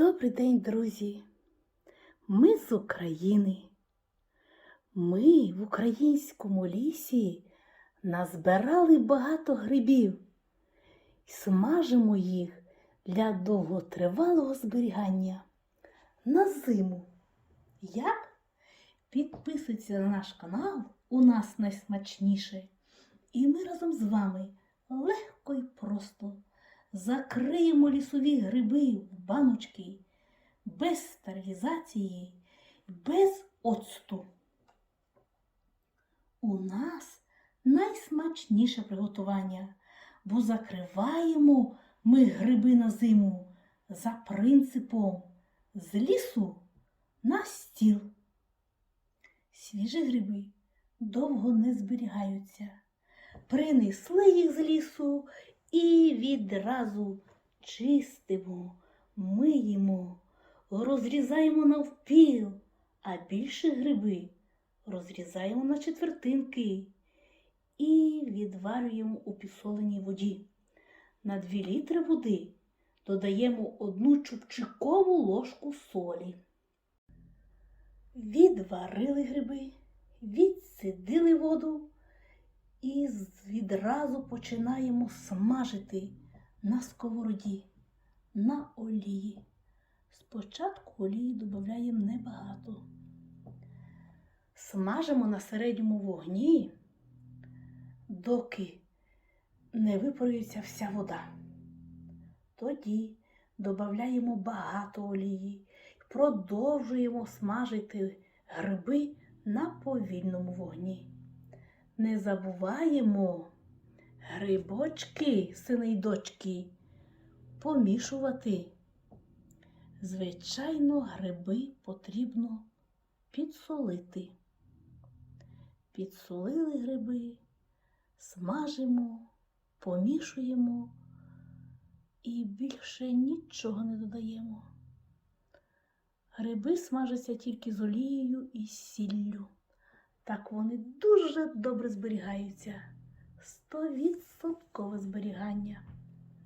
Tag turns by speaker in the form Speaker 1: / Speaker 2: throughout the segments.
Speaker 1: Добрий день, друзі! Ми з України. Ми в українському лісі назбирали багато грибів і смажимо їх для довготривалого зберігання на зиму. Як? Підписуйтесь на наш канал, у нас найсмачніше. І ми разом з вами легко і просто закриємо лісові гриби в баночки без стерилізації, без оцту. У нас найсмачніше приготування, бо закриваємо ми гриби на зиму за принципом з лісу на стіл. Свіжі гриби довго не зберігаються. Принесли їх з лісу і відразу чистимо, миємо, розрізаємо навпіл, а більше гриби розрізаємо на четвертинки і відварюємо у підсоленій воді. На 2 літри води додаємо одну чубчикову ложку солі. Відварили гриби, відсидили воду і відразу починаємо смажити на сковороді, на олії. Спочатку олії додаємо небагато. Смажимо на середньому вогні, доки не випарується вся вода. Тоді додаємо багато олії продовжуємо смажити гриби на повільному вогні. Не забуваємо грибочки, сини й дочки, помішувати. Звичайно, гриби потрібно підсолити. Підсолили гриби, смажимо, помішуємо і більше нічого не додаємо. Гриби смажаться тільки з олією і сіллю. Так вони дуже добре зберігаються. Стовідсоткове зберігання.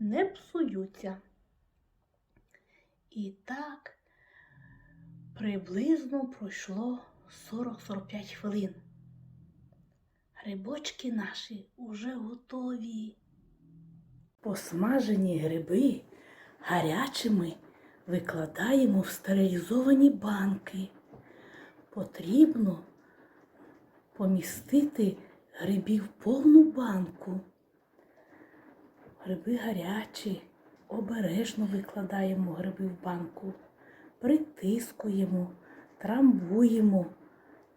Speaker 1: Не псуються. І так приблизно пройшло 40-45 хвилин. Грибочки наші уже готові. Посмажені гриби гарячими викладаємо в стерилізовані банки. Потрібно помістити грибів повну банку. Гриби гарячі, обережно викладаємо гриби в банку, притискуємо, трамбуємо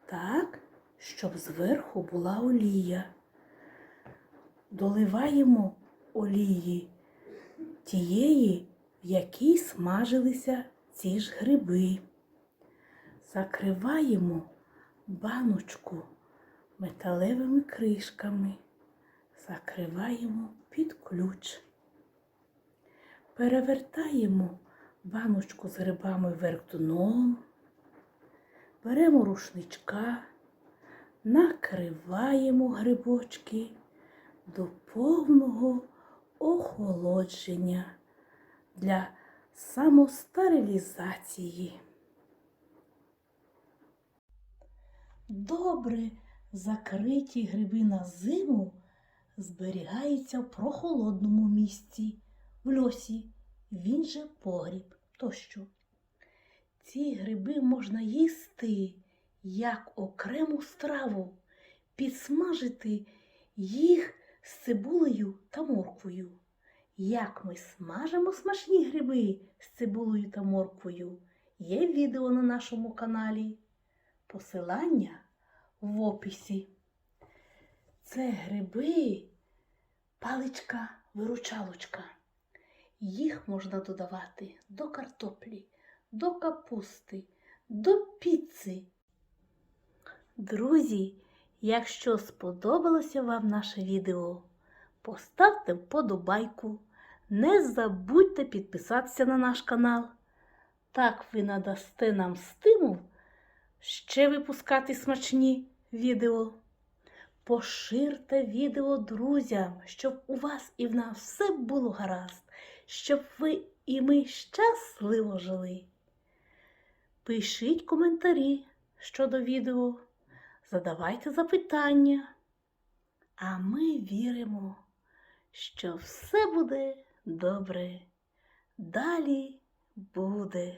Speaker 1: так, щоб зверху була олія. Доливаємо олії тієї, в якій смажилися ці ж гриби. Закриваємо баночку металевими кришками, закриваємо під ключ. Перевертаємо баночку з грибами вверх дном, беремо рушничка, накриваємо грибочки до повного охолодження для самостерилізації. Добре закриті гриби на зиму зберігаються в прохолодному місці, в льосі, він же погріб тощо. Ці гриби можна їсти як окрему страву, підсмажити їх з цибулею та морквою. Як ми смажимо смачні гриби з цибулею та морквою, є відео на нашому каналі. Посилання в описі. Це гриби, паличка-виручалочка. Їх можна додавати до картоплі, до капусти, до піци. Друзі, якщо сподобалося вам наше відео, поставте вподобайку. Не забудьте підписатися на наш канал. Так ви надасте нам стимул ще випускати смачні відео. Поширте відео друзям, щоб у вас і в нас все було гаразд, щоб ви і ми щасливо жили. Пишіть коментарі щодо відео, задавайте запитання, а ми віримо, що все буде добре. Далі буде